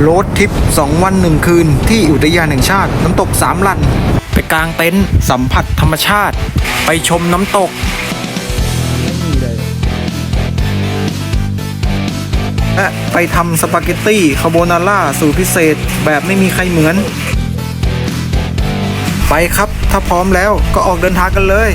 โรดทริป 2 วัน 1 คืน ที่อุทยานแห่งชาติ น้ำตกสามลัน ไปกางเต็นท์สัมผัสธรรมชาติ ไปชมน้ำตกและไปทำสปาเกตตี้คาโบนาร่าสูตรพิเศษแบบไม่มีใครเหมือน ไปครับ ถ้าพร้อมแล้วก็ออกเดินทางกันเลย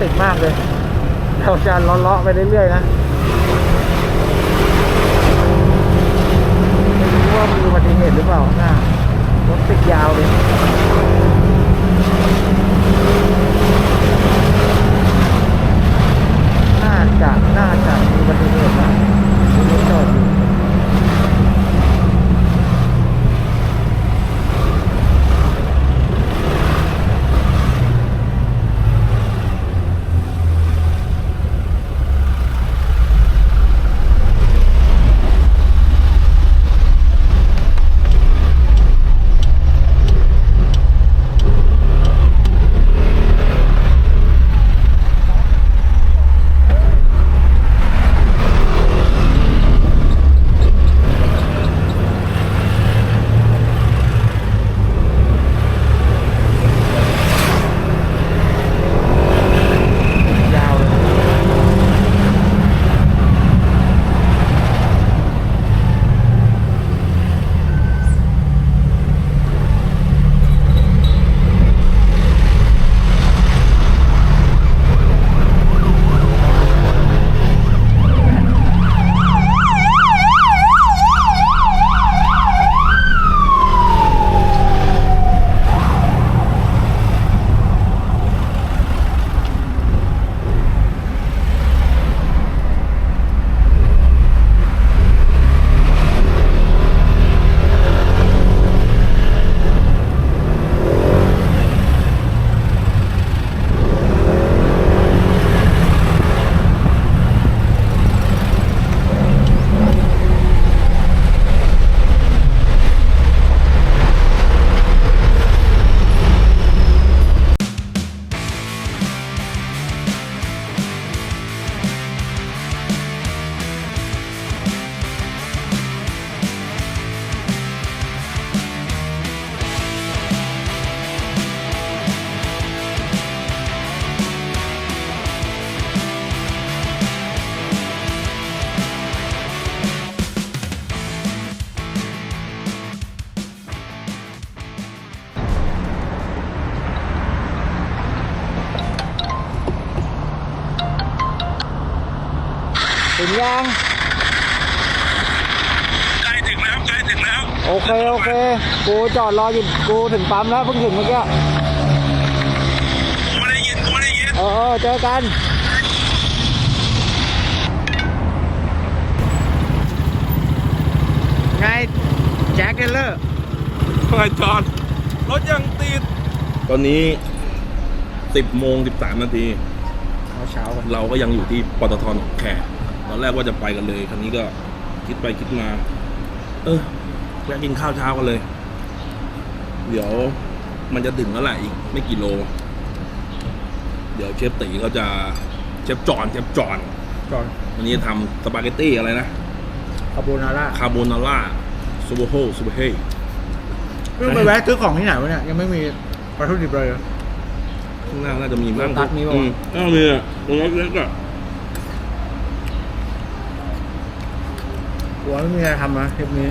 ติดมากเลย เราจะเลาะๆไปเรื่อยๆนะไม่รู้ว่ามีอุบัติเหตุหรือเปล่าหน้ารถติดยาวเลยน่าจะน่าจะมีอุบัติเหตุนะ ถึงยังใกล้ถึงแล้วใกล้ถึงแล้วโอเคโอเคกูจอดรออยู่กูถึงปั๊มแล้วเพิ่งถึงเมื่อกี้กูได้ยินกูได้ยินเออเออเจอกันไงแจ็คเดลเลอร์ไงจอนรถยังติด ตอนนี้ 10โมง13 นาที เช้ากัน เราก็ยังอยู่ที่ปตทหนองแค ตอนแรกว่าจะไปกันเลยคันนี้ก็คิดไปคิดมา เออแวะกินข้าวเช้ากันเลย เดี๋ยวมันจะถึงแล้วแหละอีกไม่กี่โล เดี๋ยวเชฟตีเขาจะเชฟจอนเชฟจอนก่อนวันนี้จะทำสปาเกตตี้อะไรนะคาโบนาร่าคาโบนาร่าซูโบโฮซูโบเฮไม่รู้ไปแวะซื้อของที่ไหนวะเนี่ยยังไม่มีวัตถุดิบเลยเหรอข้างหน้าน่าจะมีมั้งโลตัสมีปะวะอืน่ามีอะตรงนั้นเล็กอะ หัวไม่มีอะไรทำนะคลิปนี้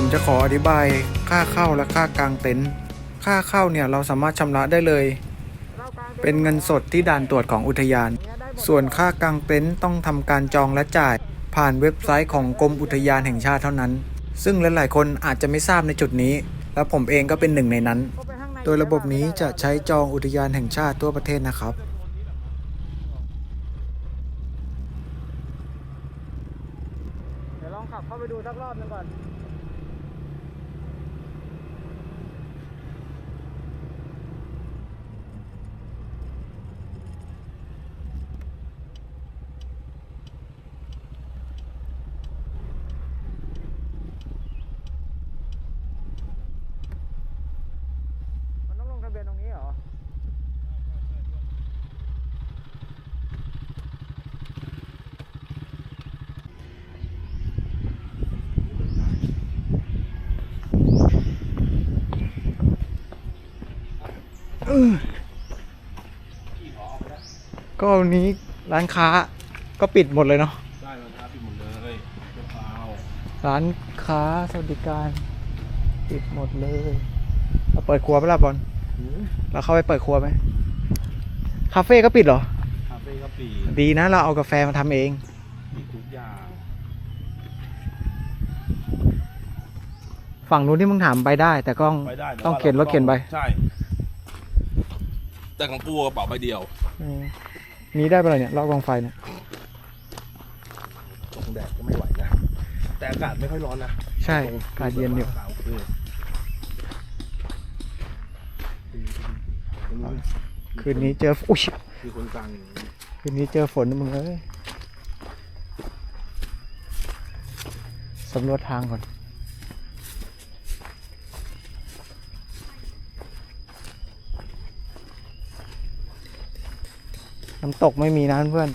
ผมจะขออธิบายค่าเข้าและค่ากางเต็นท์ค่าเข้าเนี่ยเราสามารถชำระได้เลย เป็นเงินสดที่ด่านตรวจของอุทยาน ส่วนค่ากางเต็นท์ต้องทำการจองและจ่าย ผ่านเว็บไซต์ของกรมอุทยานแห่งชาติเท่านั้น ซึ่งหลายๆคนอาจจะไม่ทราบในจุดนี้ และผมเองก็เป็นหนึ่งในนั้น โดยระบบนี้จะใช้จองอุทยานแห่งชาติทั่วประเทศนะครับเดี๋ยวลองขับเข้าไปดูสักรอบนึงก่อนต้องลงทะเบียนตรงนี้เหรอ ก็วันนี้ร้านค้าก็ปิดหมดเลยเนาะได้แล้วครับพี่หมดเลยเจ้าเปล่าร้านค้าสวัสดิการปิดหมดเลยเราเปิดครัวไหมล่ะบอลเราเข้าไปเปิดครัวไหมคาเฟ่ก็ปิดเหรอคาเฟ่ก็ปีดีนะเราเอากาแฟมาทำเองมีทุกอย่างฝั่งนู้นที่มึงถามไปได้ แต่ก็ต้องไปได้แต่ต้องว่าเข็นรถเข็นไป ใช่ แต่ของกูกระเป๋าใบเดียวอื มมีได้ปะล่ะเนี่ยรอบกองไฟเนี่ยตรงแดดก็ไม่ไหวนะ แต่อากาศไม่ค่อยร้อนนะใช่อากาศเย็นอยู่ขาวคือคืนนี้เจออุ้ยคือคนกลางอย่างนี้คืนนี้เจอฝนนะมึงเอ้ยสำรวจทางก่อน น้ำตกไม่มีนะเพื่อน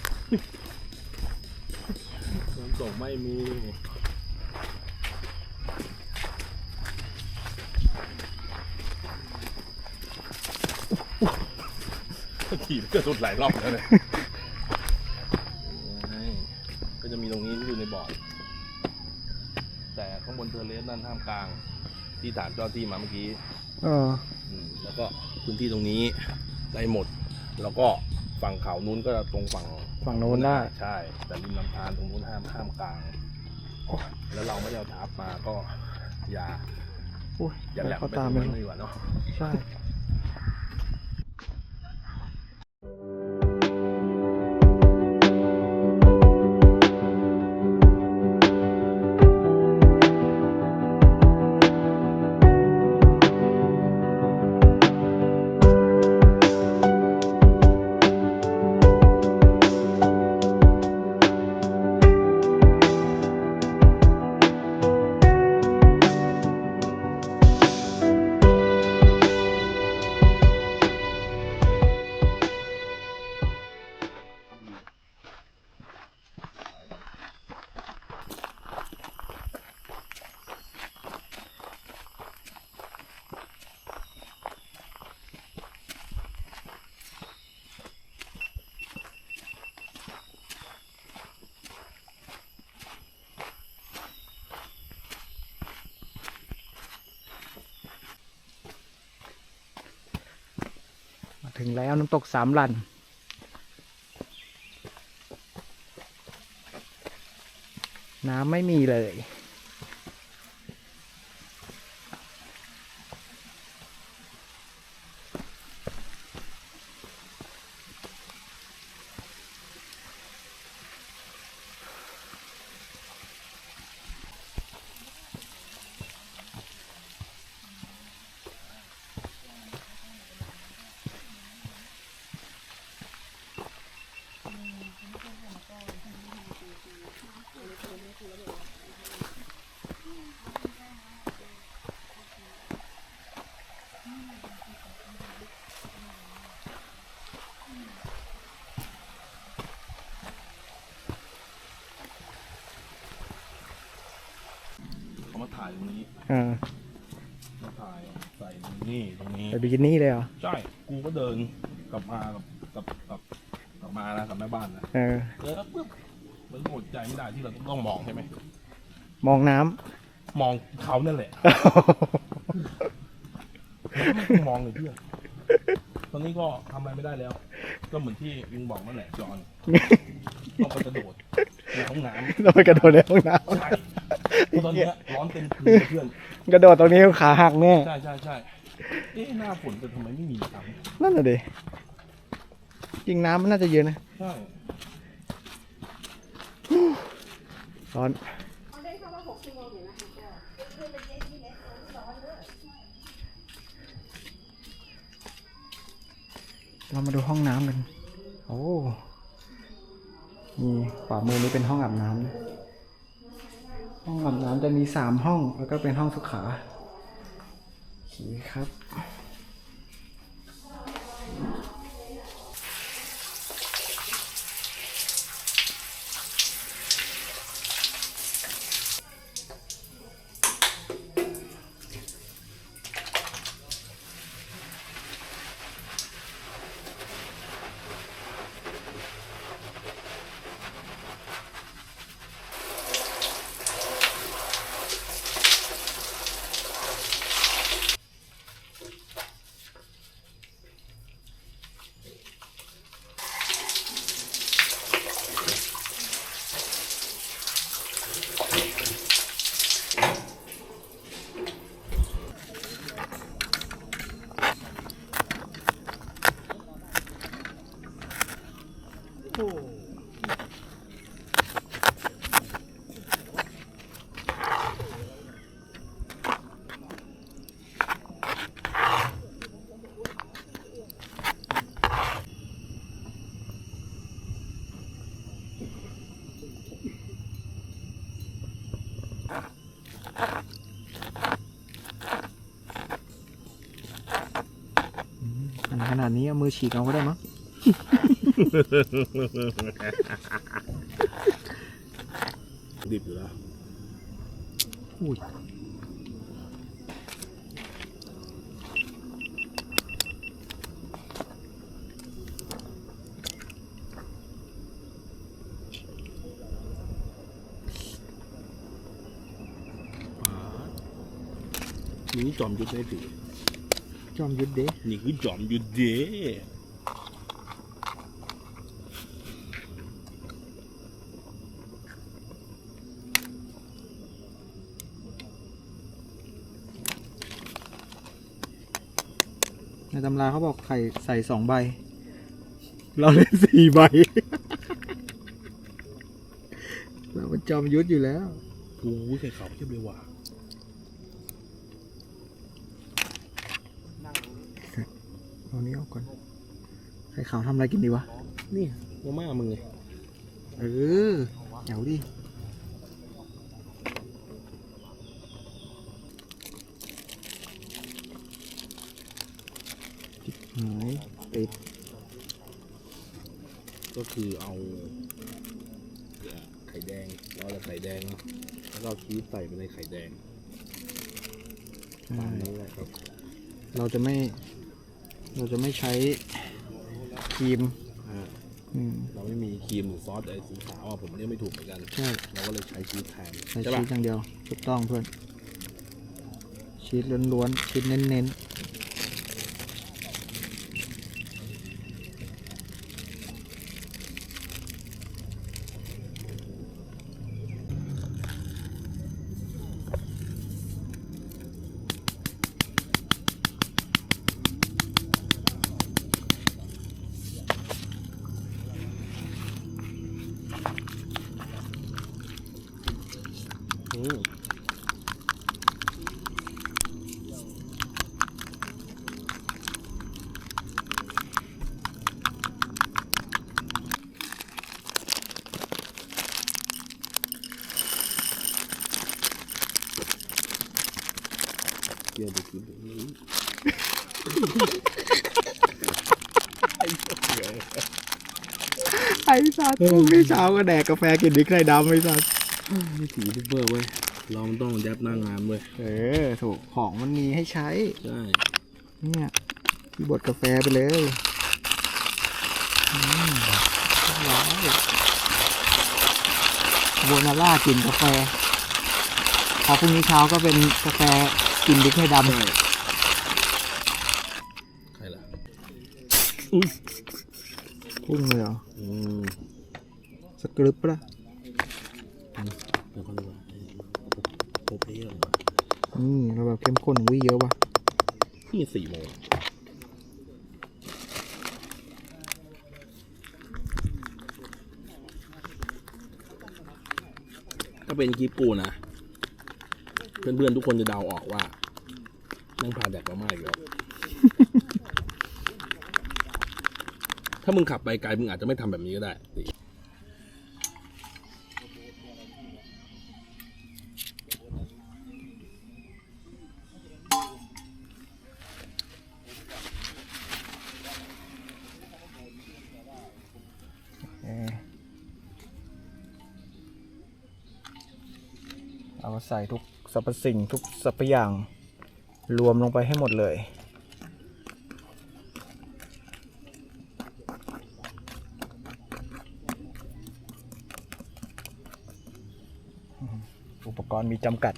น้ำตกไม่มีขี่เกือบสุดหลายรอบแล้วเนี่ยก็จะมีตรงนี้ที่อยู่ในบอร์ดแต่ข้างบนเทอร์เลสนั่นท่ามกลาง ที่ถามเจ้าที่มาเมื่อกี้เอออืมแล้วก็พื้นที่ตรงนี้ได้หมด แล้วก็ ฝั่งเขานู้นก็ตรงฝั่งฝั่งโน้นได้ ใช่ แต่ริมลำธารตรงนู้นห้ามห้ามกลางโอ้ยแล้วเราไม่ได้เอาทับมาก็อย่าอุ้ยอย่าแหลมเขาไปตามตไปรงนั้นดีกว่าเนาะ ใช่ ตกสามลัน น้ำไม่มีเลย ถ่ายตรงนี้อ่ามาถ่ายใส่นี่ตรงนี้ ไปบิกินี่เลยเหรอใช่ กูก็เดินกลับมากับกับกับกลับมานะกับแม่บ้านนะเออเออปุ๊บมันอดใจไม่ได้ที่เราต้องมองใช่ไหม มองน้มองเขานั่นแหละำไม่ต้องมองเลยเพื่อนตอนนี้ก็ทำอะไรไม่ได้แล้ว ก็เหมือนที่วิงบอกนั่นแหละจอนต้องไปกระโดดในห้องน้ำเราไปกระโดดในห้องน้ใช่ ตอนเนี้ยร้อนเต็มคืนเลยเพื่อนำกระโดดตรงนี้ขาหักแน่ใช่ใช่ใช่เอ๊ะหน้าฝนแต่ทำไมไม่มีน้ำนั่นแหละดิจริงน้ำมันน่าจะเยอะนะใช่ร้อน เรามาดูห้องน้ำกัน โอ้นี่ขวามือนี้เป็นห้องอาบน้ำนะ ห้องอาบน้ำจะมีสามห้อง แล้วก็เป็นห้องสุขาโอเคครับ ข นาดนี้เอามือฉีกเอาก็ได้มั้งดิบอยู่แล้วอุ้ยนี่จอมยุทธได้สิ จอมยุทธเด้นี่คือจอมยุทธเด้ในตำราเขาบอกไข่ใส่สองใบ เราเล่นสี่ใบ เรามันจอมยุทธอยู่แล้ว กูใส่เขาเทียบเลยว่ะ เอานี้ออกก่อนไข่ขาวทำอะไรกินดีวะ นี่มาม่ามึงไงเออเดี๋ยวดิหายติดก็คือเอาไข่แดงเราจะไข่แดงเนาะแล้วก็เอาชีสใส่ไปในไข่แดงตามนั้นแหละครับ เราจะไม่ เราจะไม่ใช้ครีมอ่าอืมเราไม่มีครีมหรือซอสอะไรสีขาวอะผมเรียกไม่ถูกเหมือนกันใช่เราก็เลยใช้ชีสแทนใช้ใช่ชีปะสอย่างเดียวถูกต้องเพื่อนชีสล้วนๆชีสเน้น อืม เกี่ยวดูกินดูนี่ไอ้สัตว์พรุ่งนี้เช้าก็แดกกาแฟกินดิกไข่ดำไอ้สัตว์นี่ถียูทูบเบอร์เว้ยเรามันต้องยัดหน้างานเว้ยเออถูกของมันมีให้ใช้ ใช่เนี่ยพี่บดกาแฟไปเลยอืมเรียบร้อยโบนาร่ากินกาแฟ พอพรุ่งนี้เช้าก็เป็นกาแฟ กินดิกให้ดำใครล่ะพุ่งเลยเหรออืมสกรึปปะล่ะเดี๋ยวก่อนดีกว่าโอเพเยอร์นี่เราแบบเข้มข้นวิเยอะว่ะนี่สี่โมงถ้าเป็นคลิปกูนะ เพื่อนๆทุกคนจะเดาออกว่านั่งพาแดกมาม่าอีกแล้วถ้ามึงขับไปไกลมึงอาจจะไม่ทำแบบนี้ก็ได้ติเออเอาใส่ทุก สรรพสิ่งทุกสรรพอย่างรวมลงไปให้หมดเลย อุปกรณ์มีจำกัด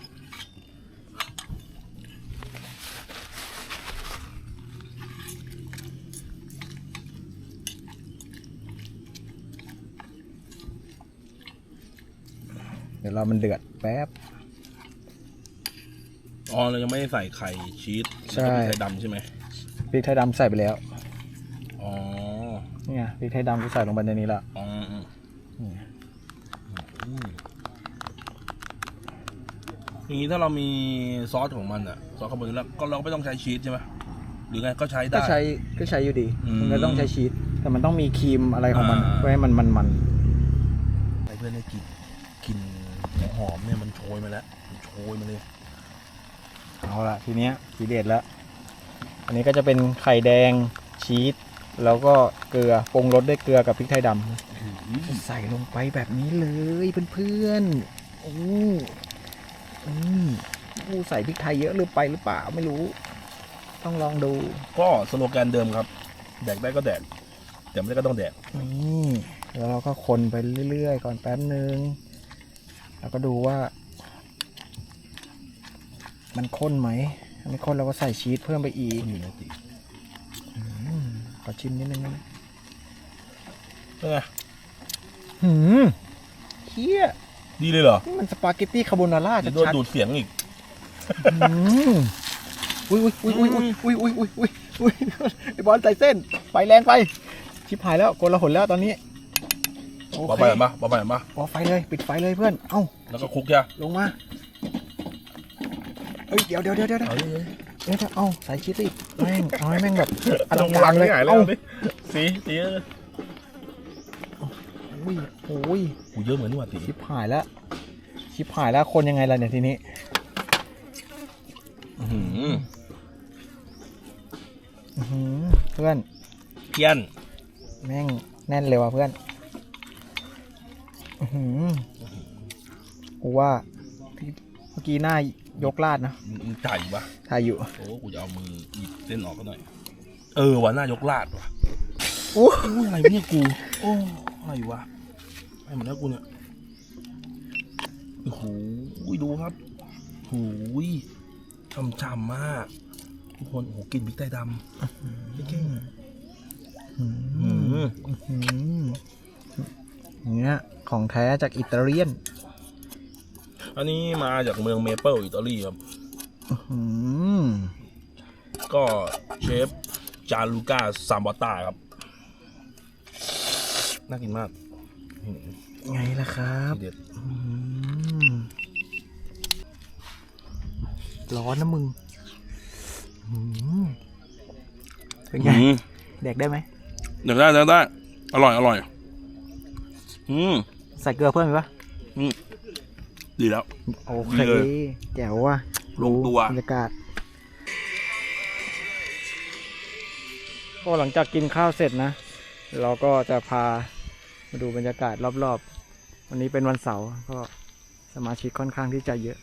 เดี๋ยวเรามันเดือดแป๊บ อ๋อเรายังไม่ได้ใส่ไข่ชีสใช่ แล้วก็มีไข่ดำใช่ไหมพริกไทยดำใส่ไปแล้วอ๋อเนี่ยพริกไทยดำกูใส่ลงไปในนี้ละอ๋ออืมนี่อืมอย่างนี้ถ้าเรามีซอสของมันอะซอสคาโบนาร่าก็เราก็ไม่ต้องใช้ชีสใช่ไหมหรือไงก็ใช้ก็ได้ ใช้ก็ใช้อยู่ดีอืมมันก็ต้องใช้ชีสแต่มันต้องมีครีมอะไรของมันอ่า เพื่อให้มันมันมันไอ้เพื่อนได้กลินกลินหัวหอมเนี่ยมันโชยมาแล้วมันโชยมาเลย เอาละทีเนี้ยทีเด็ดแล้วอันนี้ก็จะเป็นไข่แดงชีสแล้วก็เกลือปรุงรสด้วยเกลือกับพริกไทยดำใส่ลงไปแบบนี้เลยเพื่อนๆโอ้อืมกูใส่พริกไทยเยอะหรือไปหรือเปล่าไม่รู้ ต้องลองดู ก็สโลแกนเดิมครับ แดกได้ก็แดกแต่ไม่ได้ก็ต้องแดกนี่แล้วเราก็คนไปเรื่อยๆ ก่อนแป๊บนึง แล้วก็ดูว่า มันข้นไหมถ้าไม่ข้นเราก็ใส่ชีสเพิ่มไปอีกอยู่ในติอืมขอชิมนิดนึงนะเป็นไงหืมเฮียดีเลยเหรอนี่มันสปาเกตตี้คาโบนาร่าจะชัโดนดดูดเสียงอีกๆอืมอุ้ยอุ้ยอุ้ยอุ้ยอุ้ยอุ้ยอุ้ยอุ้ยอุ้ยไอบอลใส่เส้น ไปแรงไป ชิบหายแล้วโกลาหลแล้วตอนนี้โอบอกเคไปกันปะบอกไปกันปะพอไฟเลย ปิดไฟเลยเพื่อน เอ้า แล้วก็คลุกใช่ไหมลงมา เอ้ยเดี๋ยวเดี๋ยวเดี๋ยวเดี๋ยวเอาเลยเดี๋ยวเดี๋ยวเอาใส่ชีสอีกแม่งเอาให้แม่งแบบอลลังงพกาลัรงเลยไม่หายเลยเอ้าเอาดิสีสีเอออุ้ยโอ้ยกูเยอะเหมือนนี่หว่าตีชิบหายแล้วชิบหายแล้วคนยังไงล่ะเนี่ยทีนี้อื้อหืออื้อหือเพื่อนเพี้ยนแม่งแน่นเลยว่ะเพื่อนอื้อหือกูว่าที่เมื่อ กี้หน้ายกลาดนะมึงจ่ายปะถ่ายอยู่โอ้กูจะเอามือหยิบเส้นออกก็หน่อย เออว่ะหน้ายกลาดว่ะอู้อุ้ยอะไรเนี่ยกู โอ้อะไรวะไอ้หมดแล้วกูเนี่ยโอ้โหดูครับโอ้ยช่ำๆมากทุกคนโอ้โหกลินพริกไทยดำไม่เก่งอื้ออืหือมอื้อหือเนี่ยของแท้จากอิตาเลียน อันนี้มาจากเมืองเมเปิลอิตาลีครับอื้อหือก็เชฟจาลูก้าซามบอต้าครับ น่ากินมากอืมไงล่ะครับทีเด็ดอืมร้อนนะมึงอืมเป็นไงอืมแดกได้ไหมเดี๋ยวได้ได้ได้ อร่อย อร่อย อืม ใส่เกลือเพิ่มไหมปะ ดีแล้ว โอเคดีเลยแจ๋วว่ะลงตัว บรรยากาศ ก็หลังจากกินข้าวเสร็จนะ เราก็จะพามาดูบรรยากาศรอบๆ วันนี้เป็นวันเสาร์ก็สมาชิกค่อนข้างที่จะเยอะ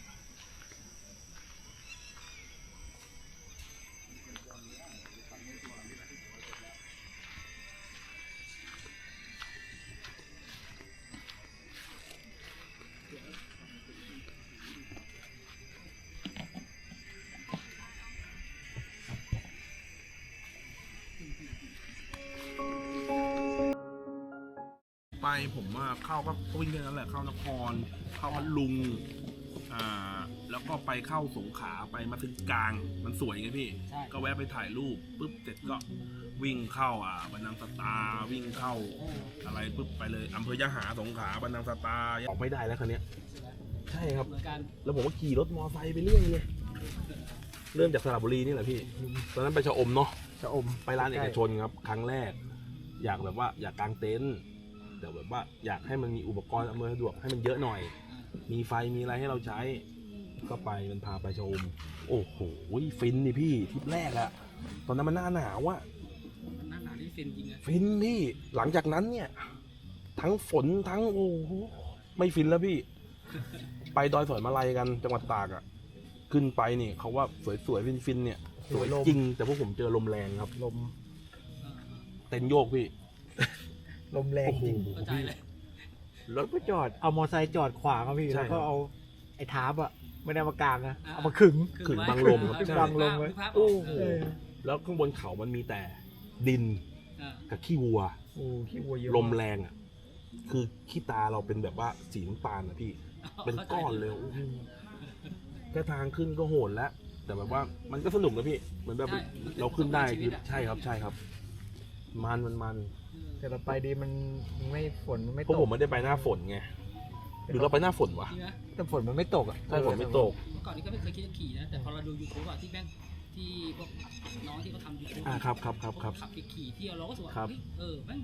ไปผมว่าเข้าก็วิ่งแค่นั้นแหละเข้านคร เข้าพัทลุง อ่า แล้วก็ไปเข้าสงขลาไปมาถึงกลาง มันสวยไงพี่ก็แวะไปถ่ายรูปปุ๊บเสร็จก็วิ่งเข้าอ่าบันนังสตาวิ่งเข้าอะไรปุ๊บไปเลยอำเภอยะหาสงขลาบันนังสตาออกไม่ได้แล้วคันนี้ย ใช่ครับ เหมือนกันแล้วผมก็ขี่รถมอไซค์ไปเรื่อยเลย เริ่มจากสระบุรีนี่แหละพี่ ตอนนั้นไปชะอมเนาะ จะอมไปร้านเอกชนครับ ครั้งแรก อยากแบบว่าอยากกางเต็นท์แต่แบบว่าอยากให้มันมีอุปกรณ์อำนวยสะดวกให้มันเยอะหน่อย มีไฟมีอะไรให้เราใช้ ก็ไปมันพาไปชะอมโอ้โหฟินนี่พี่ทริปแรกอะตอนนั้นมันหน้าหนาวอะหน้าหนาวนี่ฟินจริงอะฟินพี่หลังจากนั้นเนี่ย ทั้งฝนทั้งโอ้โหไม่ฟินแล้วพี่ ไปดอยสอยมาลัยกันจังหวัดตากอะขึ้นไปนี่เขาว่าสวยๆฟินๆเนี่ย สวยจริง แต่พวกผมเจอลมแรงครับ ลม เต็นท์โยกพี่ ลมแรงโอ้โหจริงเข้าใจเลยรถก็จอดเอามอไซค์จอดขวางครับพี่ ใช่แล้วก็ครับ เอาไอ้ทาร์ปอะไม่ได้เอามากางนะอ่าเอามาขึง ขึงบังลมครับเออใช่บังลมไว้นึกภาพโอ้อโหอกเออแล้วข้างบนเขามันมีแต่ดินอ่ากับขี้วัว โอ้ขี้วัวเยอะลมแรงอะ คือขี้ตาเราเป็นแบบว่าสีน้ำตาลนะพี่ เป็นก้อนเลยโอ้โหแค่ทางขึ้นก็โหดแล้ว แต่แบบว่ามันก็สนุกนะพี่เหมือนแบบใช่มันเราขึ้นได้ชีคืวิอตะใช่ครับใช่ครับ มันมันมันแต่เราไปดีมันไม่ฝนมันไม่พวกตผกมไม่ได้ไปหน้าฝนไงหรือเราไปหน้าฝนวะจริงนะแต่ฝนมันไม่ตกอะใช่ฝนไม่ตก เมื่อก่อนนี่ก็ไม่เคยคิดจะขี่นะ แต่พอเราดูยูทูบอะที่แม่งที่พวกน้องที่เขาทำยูทูบอ่าครับครับครับครับ ขับไปขี่เที่ยวเราก็รู้สึกว่าครับ เฮ้ยเออแม่ง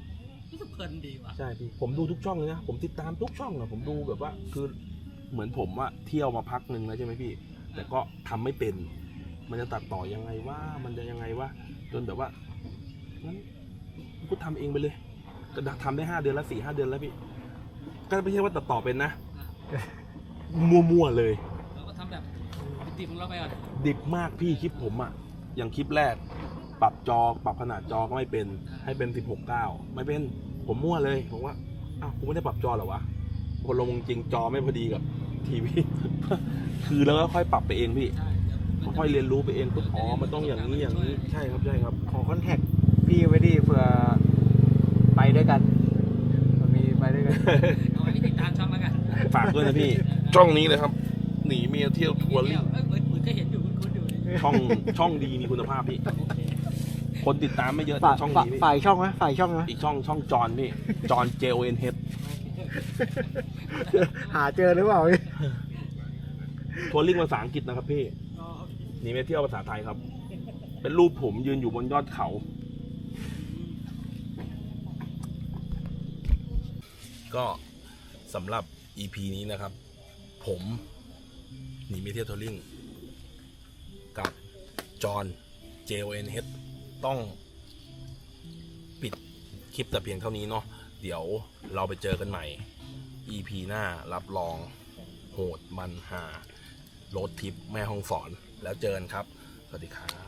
รู้สึกเพลินดีว่ะ ใช่พี่ผมดูทุกช่องเลยนะผมติดตามทุกช่องอะผมดูแบบว่า คือเหมือนผมอะเที่ยวมาพักหนึ่งแล้วใช่ไหมพี่ แต่ก็ทำไม่เป็น มันจะตัดต่อยังไงว่ามันจะยังไงว่าจนแบบว่างั้นกูทำเองไปเลย ก็ทำได้ห้าเดือนแล้วสี่ห้าเดือนแล้วพี่ ก็ไม่ใช่ว่าตัดต่อเป็นนะ มั่วๆเลยเราก็ทำแบบดิบๆของเราไปก่อนดิบมากพี่คลิปผมอะอย่างคลิปแรก ปรับจอปรับขนาดจอก็ไม่เป็น ให้เป็นสิบหกเก้าไม่เป็นผมมั่วเลยผมว่าอ้าวกูไม่ได้ปรับจอเหรอวะพอลงจริงจอไม่พอดีกับ ทีวีคือแล้วก็ค่อยปรับไปเองพี่ใช่เดี๋ยวมันจะค่อยๆเรียนรู้ไปเองปุ๊บอ๋อมันต้องอย่างนี้อย่างนี้ใช่ครับใช่ครับ ขอคอนแทคพี่ไว้ดิเผื่อไปด้วยกันมันมีไปด้วยกันเอาไว้ให้ติดตามช่องแล้วกันฝากด้วยนะพี่ช่องนี้เลยครับ หนีเมียเที่ยวทัวร์เที่ลิยวงเอ้ยเหมือนเหมือนก็เห็นอยู่คุ้นๆอยู่นี่ช่องช่องดีมีคุณภาพพี่โอเคคนติดตามไม่เยอะแต่ฝ่ายช่องฝ่ายดีพี่ฝ่ายช่องไหมฝ่ายช่องไหมอีกช่องช่องจอนพี่จอน J O N H หาเจอหรือเปล่าพี่ทัวร์ลิงภาษาอังกฤษนะครับพี่อ๋อโอเคหนีเมียเที่ยวภาษาไทยครับ เป็นรูปผมยืนอยู่บนยอดเขา ก็สำหรับ EP นี้นะครับ ผมหนีเมียเที่ยวทัวร์ลิงกับจอห์น J O N H ต้องปิดคลิปแต่เพียงเท่านี้เนาะเดี๋ยวเราไปเจอกันใหม่ EP หน้ารับรองโหดมันหารถทิปแม่ห้องสอน แล้วเจอกันครับ สวัสดีครับ